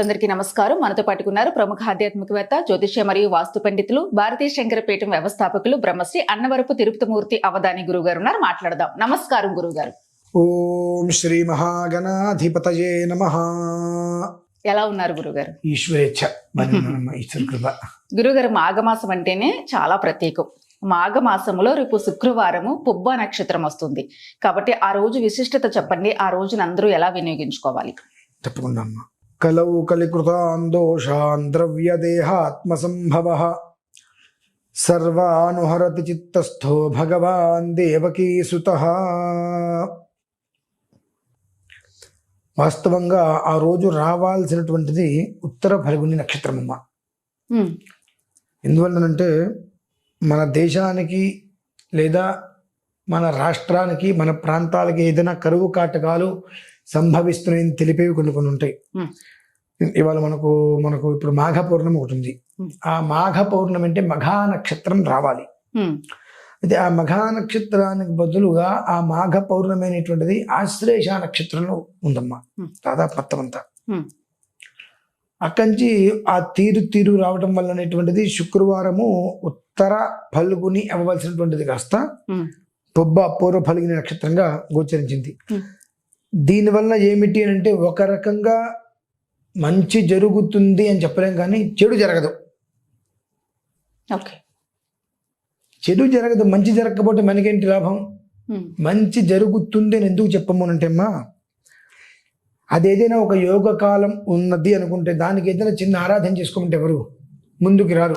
అందరికీ నమస్కారం. మనతో పాటుకున్నారు ప్రముఖ ఆధ్యాత్మికవేత్త జ్యోతిష్య మరియు వాస్తు పండితులు భారతీయ శంకరపీఠం వ్యవస్థాపకులు బ్రహ్మశ్రీ అన్నవరపు తిరుపతిమూర్తి అవధాని గురువు గారు ఉన్నారు. మాట్లాడదాం. నమస్కారం గురువు గారు ఓం శ్రీ మహాగణాధిపతయే నమ. ఎలా ఉన్నారు గురువు గారు ఈశ్వరేచ్ఛ గురుగారు మాఘమాసం అంటేనే చాలా ప్రత్యేకం. మాఘమాసములో రేపు శుక్రవారము పుబ్బ నక్షత్రం వస్తుంది. కాబట్టి ఆ రోజు విశిష్టత చెప్పండి. ఆ రోజున అందరూ ఎలా వినియోగించుకోవాలి? తప్పకుండా అమ్మ. కలౌ కలికృతాన్ దోషాన్ ద్రవ్యదేహాత్మసంభవ సర్వానుహరతి చిత్తస్థో భగవాన్ దేవకీ సుత వాస్తవంగా ఆ రోజు రావాల్సినటువంటిది ఉత్తర ఫల్గుని నక్షత్రం అమ్మ ఉమ్, ఎందువల్లనంటే మన దేశానికి లేదా మన రాష్ట్రానికి మన ప్రాంతాలకి ఏదైనా కరువు కాటకాలు సంభవిస్తున్నాయని తెలిపేవి కొన్ని కొన్ని ఉంటాయి. ఇవాళ మనకు మనకు ఇప్పుడు మాఘ పౌర్ణమి ఒకటి ఉంది. ఆ మాఘ పౌర్ణమి అంటే మఘా నక్షత్రం రావాలి అయితే ఆ మఘా నక్షత్రానికి బదులుగా ఆ మాఘ పౌర్ణమి అనేటువంటిది ఆశ్లేష నక్షత్రంలో ఉందమ్మా. దాదాపు మొత్తం అంతా. అక్కడి ఆ తీరు తీరు రావటం వల్ల అనేటువంటిది శుక్రవారము ఉత్తర ఫల్గుని అవ్వవలసినటువంటిది కాస్త పొబ్బ పూర్వ ఫల్గుని నక్షత్రంగా గోచరించింది. దీనివల్ల ఏమిటి అని అంటే ఒక రకంగా మంచి జరుగుతుంది అని చెప్పలేం కానీ చెడు జరగదు. ఓకే. చెడు జరగదు మంచి జరగకపోతే మనకేంటి లాభం? మంచి జరుగుతుంది అని ఎందుకు చెప్పము అంటే అమ్మా అదేదైనా ఒక యోగ కాలం ఉన్నది అనుకుంటే దానికి ఏదైనా చిన్న ఆరాధన చేసుకోమంటే ఎవరు? ముందుకు రారు.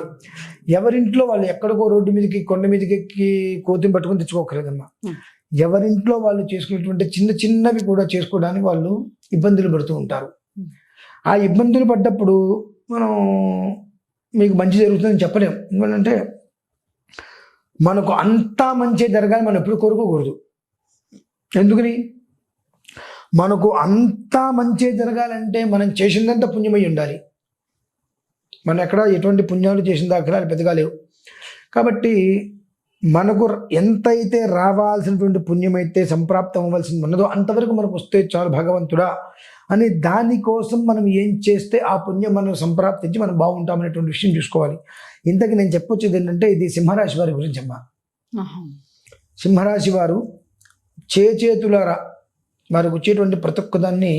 ఎవరింట్లో వాళ్ళు ఎక్కడికో రోడ్డు మీదకి కొండ మీదకి ఎక్కి కోతిని పట్టుకొని తెచ్చుకోకలేదమ్మా. ఎవరింట్లో వాళ్ళు చేసుకునేటువంటి చిన్న చిన్నవి కూడా చేసుకోవడానికి వాళ్ళు ఇబ్బందులు పడుతూ ఉంటారు. ఆ ఇబ్బందులు పడ్డప్పుడు మనం మీకు మంచి జరుగుతుందని చెప్పలేం. ఎందుకంటే మనకు అంతా మంచి జరగాలి మనం ఎప్పుడు కోరుకోకూడదు. ఎందుకని? మనకు అంతా మంచి జరగాలంటే మనం చేసిందంతా పుణ్యమై ఉండాలి. మనం ఎక్కడ ఎటువంటి పుణ్యాలు చేసిన దాఖలాలు పెద్దగా లేవు. కాబట్టి మనకు ఎంతైతే రావాల్సినటువంటి పుణ్యమైతే సంప్రాప్తం అవ్వాల్సింది ఉన్నదో అంతవరకు మనకు వస్తే చాలు భగవంతుడా అని దానికోసం మనం ఏం చేస్తే ఆ పుణ్యం మనం సంప్రాప్తించి మనం బాగుంటామనేటువంటి విషయం చూసుకోవాలి ఇంతకు నేను చెప్పొచ్చేది ఏంటంటే ఇది సింహరాశి వారి గురించి అమ్మా. సింహరాశి వారు చేతులారా వారికి వచ్చేటువంటి ప్రతి ఒక్కదాన్ని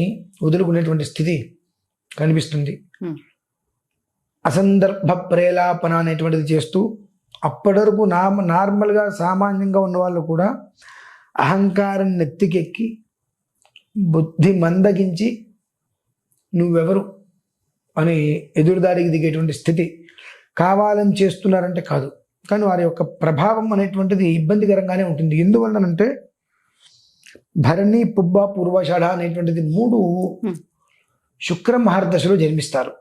వదులుకునేటువంటి స్థితి కనిపిస్తుంది. అసందర్భ ప్రేలాపన అనేటువంటిది చేస్తూ అప్పటి వరకు నా నార్మల్గా సామాన్యంగా ఉన్న వాళ్ళు కూడా అహంకారం నెత్తికెక్కి బుద్ధి మందగించి నువ్వెవరు అని ఎదురుదాడికి దిగేటువంటి స్థితి కావాలని చేస్తున్నారంటే కాదు. కానీ వారి యొక్క ప్రభావం అనేటువంటిది ఇబ్బందికరంగానే ఉంటుంది. ఎందువలనంటే భరణి పుబ్బ పూర్వాషాఢ అనేటువంటిది మూడు. శుక్ర మహర్దశలో జన్మిస్తారు.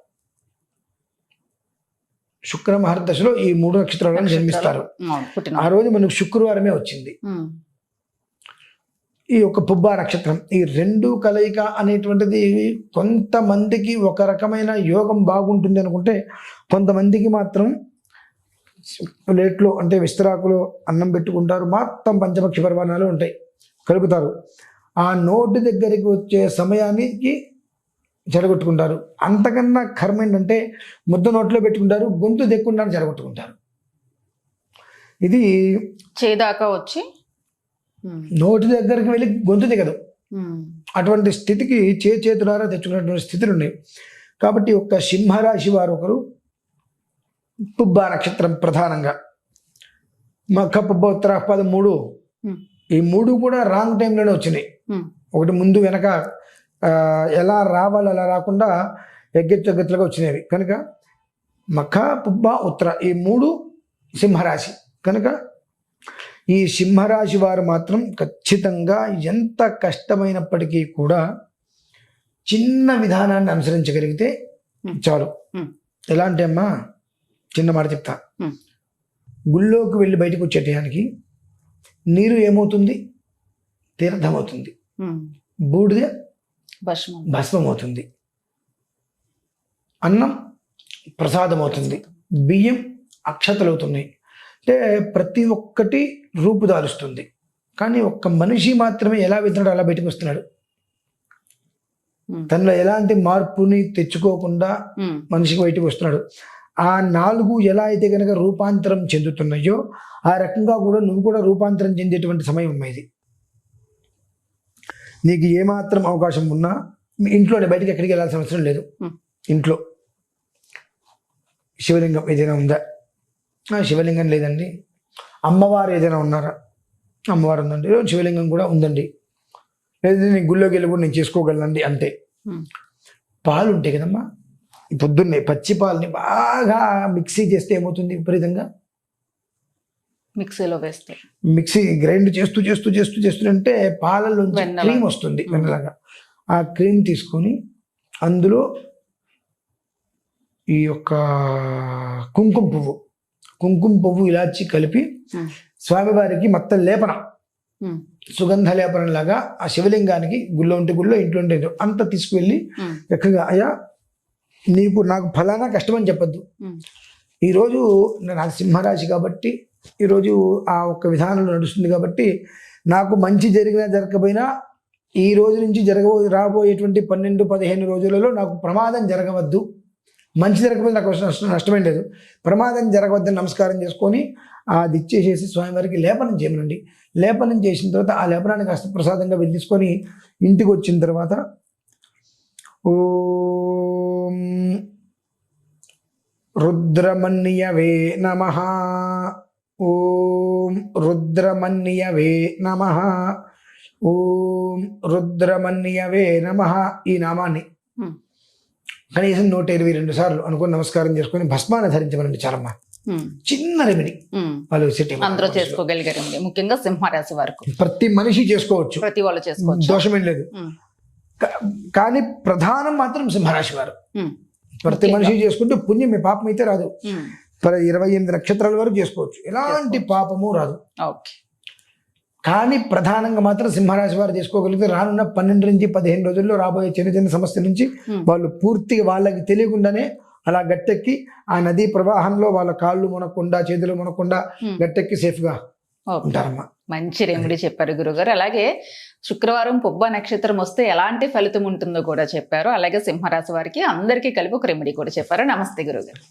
శుక్ర మహర్దశలో ఈ మూడు నక్షత్రాలను జన్మిస్తారు. ఆ రోజు మనకు శుక్రవారమే వచ్చింది. ఈ యొక్క పుబ్బ నక్షత్రం ఈ రెండు కలయిక అనేటువంటిది కొంతమందికి ఒక రకమైన యోగం బాగుంటుంది అనుకుంటే కొంతమందికి మాత్రం ప్లేట్లో అంటే విస్తరాకులో అన్నం పెట్టుకుంటారు. మొత్తం పంచపక్షి పర్వాణాలు ఉంటాయి. కలుపుతారు. ఆ నోటి దగ్గరికి వచ్చే సమయానికి చెడగొట్టుకుంటారు అంతకన్నా కర్మ ఏంటంటే ముద్ద నోట్లో పెట్టుకుంటారు గొంతు దెక్కుండా చెడగొట్టుకుంటారు ఇది చేదాకా వచ్చి నోటి దగ్గరికి వెళ్ళి గొంతు దిగదు అటువంటి స్థితికి చే చేతులారా తెచ్చుకున్నటువంటి స్థితులు ఉన్నాయి. కాబట్టి ఒక సింహరాశి వారు ఒకరు పుబ్బ నక్షత్రం ప్రధానంగా. మక్క పుబ్బ ఉత్తరాపద మూడు ఈ మూడు కూడా రాంగ్ టైంలోనే వచ్చినాయి. ఒకటి ముందు వెనక ఎలా రావాలి అలా రాకుండా ఎగ్గెత్తెగ్గెత్తులుగా వచ్చినవి. కనుక మఖ పుబ్బ ఉత్తర ఈ మూడు సింహరాశి. కనుక ఈ సింహరాశి వారు మాత్రం ఖచ్చితంగా ఎంత కష్టమైనప్పటికీ కూడా చిన్న విధానాన్ని అనుసరించగలిగితే. చాలు. ఎలా అంటే అమ్మా చిన్న మాట చెప్తా. గుళ్ళోకి వెళ్ళి బయటకు వచ్చే టయానికి నీరు ఏమవుతుంది? తీర్థమవుతుంది బూడిద భస్మం అవుతుంది అన్నం ప్రసాదం అవుతుంది బియ్యం అక్షతలు అవుతున్నాయి అంటే ప్రతి ఒక్కటి రూపుదారుస్తుంది. కానీ ఒక్క మనిషి మాత్రమే ఎలా వెళ్తున్నాడో అలా బయటకు వస్తున్నాడు. తనలో ఎలాంటి మార్పుని తెచ్చుకోకుండా మనిషికి బయటకు వస్తున్నాడు. ఆ నాలుగు ఎలా అయితే కనుక రూపాంతరం చెందుతున్నాయో ఆ రకంగా కూడా నువ్వు కూడా రూపాంతరం చెందేటువంటి సమయం ఇది. నీకు ఏమాత్రం అవకాశం ఉన్నా మీ ఇంట్లోనే బయటికి ఎక్కడికి వెళ్ళాల్సిన అవసరం లేదు. ఇంట్లో. శివలింగం ఏదైనా ఉందా? శివలింగం లేదండి. అమ్మవారు ఏదైనా ఉన్నారా? అమ్మవారు ఉందండి. "ఓ, శివలింగం కూడా ఉందండి. లేదంటే నేను గుళ్ళోకి వెళ్ళి కూడా నేను చేసుకోగలనండి అంతే. పాలు ఉంటాయి కదమ్మా. పొద్దున్నే పచ్చి పాలని బాగా మిక్సీ చేస్తే ఏమవుతుంది విపరీతంగా? మిక్సీలో వేస్తే. మిక్సీ గ్రైండ్ చేస్తూ చేస్తూ చేస్తూ చేస్తుంటే వెన్నెల. క్రీమ్ వస్తుంది వెన్నలాగా. ఆ క్రీమ్ తీసుకొని అందులో ఈ యొక్క కుంకుమ పువ్వు కుంకుమ పువ్వు ఇలాచి కలిపి స్వామివారికి మొత్తం లేపనం సుగంధ లేపనం లాగా ఆ శివలింగానికి గుళ్ళో ఉంటే గుళ్ళో ఇంట్లో ఉంటే అంతా తీసుకువెళ్ళి చక్కగా అయ్యా నీకు నాకు ఫలానా కష్టమని చెప్పొద్దు. ఈరోజు నాకు సింహరాశి కాబట్టి ఈరోజు ఆ ఒక్క విధానంలో నడుస్తుంది కాబట్టి నాకు మంచి జరిగినా జరగకపోయినా ఈ రోజు నుంచి జరగబో రాబోయేటువంటి పన్నెండు పదిహేను రోజులలో నాకు ప్రమాదం జరగవద్దు. మంచి జరగకపోతే నాకు నష్టం నష్టమేం లేదు. ప్రమాదం జరగవద్దని నమస్కారం చేసుకొని అది ఇచ్చేసేసి స్వామివారికి లేపనం చేయమనండి. లేపనం చేసిన తర్వాత ఆ లేపనాన్ని కాస్త ప్రసాదంగా వెళ్ళించుకొని ఇంటికి వచ్చిన తర్వాత ఓం రుద్రమన్యవే నమ. ఓం రుద్రమన్యవే నమ. ఓం రుద్రమన్యవే నమ. ఈ నామాన్ని కనీసం నూట ఇరవై రెండు సార్లు అనుకుని నమస్కారం చేసుకొని భస్మాన్ని ధరించమనండి చాలమ్మా. చిన్న రెమెడీ. వాళ్ళు సెట్ అందరూ చేసుకోగలిగారండి. ముఖ్యంగా సింహరాశి వరకు. ప్రతి మనిషి చేసుకోవచ్చు. ప్రతి వాళ్ళు చేసుకోవచ్చు. దోషమేం లేదు. కానీ ప్రధానం మాత్రం సింహరాశి వారు. ప్రతి మనిషి చేసుకుంటే పుణ్యం మీ పాపం అయితే రాదు. ఇరవై ఎనిమిది నక్షత్రాల వరకు చేసుకోవచ్చు. ఎలాంటి పాపము రాదు. ఓకే. కానీ ప్రధానంగా మాత్రం సింహరాశి వారు చేసుకోగలిగితే రానున్న పన్నెండు నుంచి పదిహేను రోజుల్లో రాబోయే చిన్న చిన్న సమస్య నుంచి. వాళ్ళు పూర్తిగా వాళ్ళకి తెలియకుండానే అలా గట్టెక్కి ఆ నదీ ప్రవాహంలో వాళ్ళ కాళ్ళు మునకుండా చేతులు మునకుండా. గట్టెక్కి సేఫ్గా ఉంటారమ్మా. మంచి రెమెడీ చెప్పారు గురుగారు. అలాగే శుక్రవారం పుబ్బ నక్షత్రం వస్తే ఎలాంటి ఫలితం ఉంటుందో కూడా చెప్పారు. అలాగే సింహరాశి వారికి అందరికీ కలిపి ఒక రెమెడీ కూడా చెప్పారు. నమస్తే గురుగారు.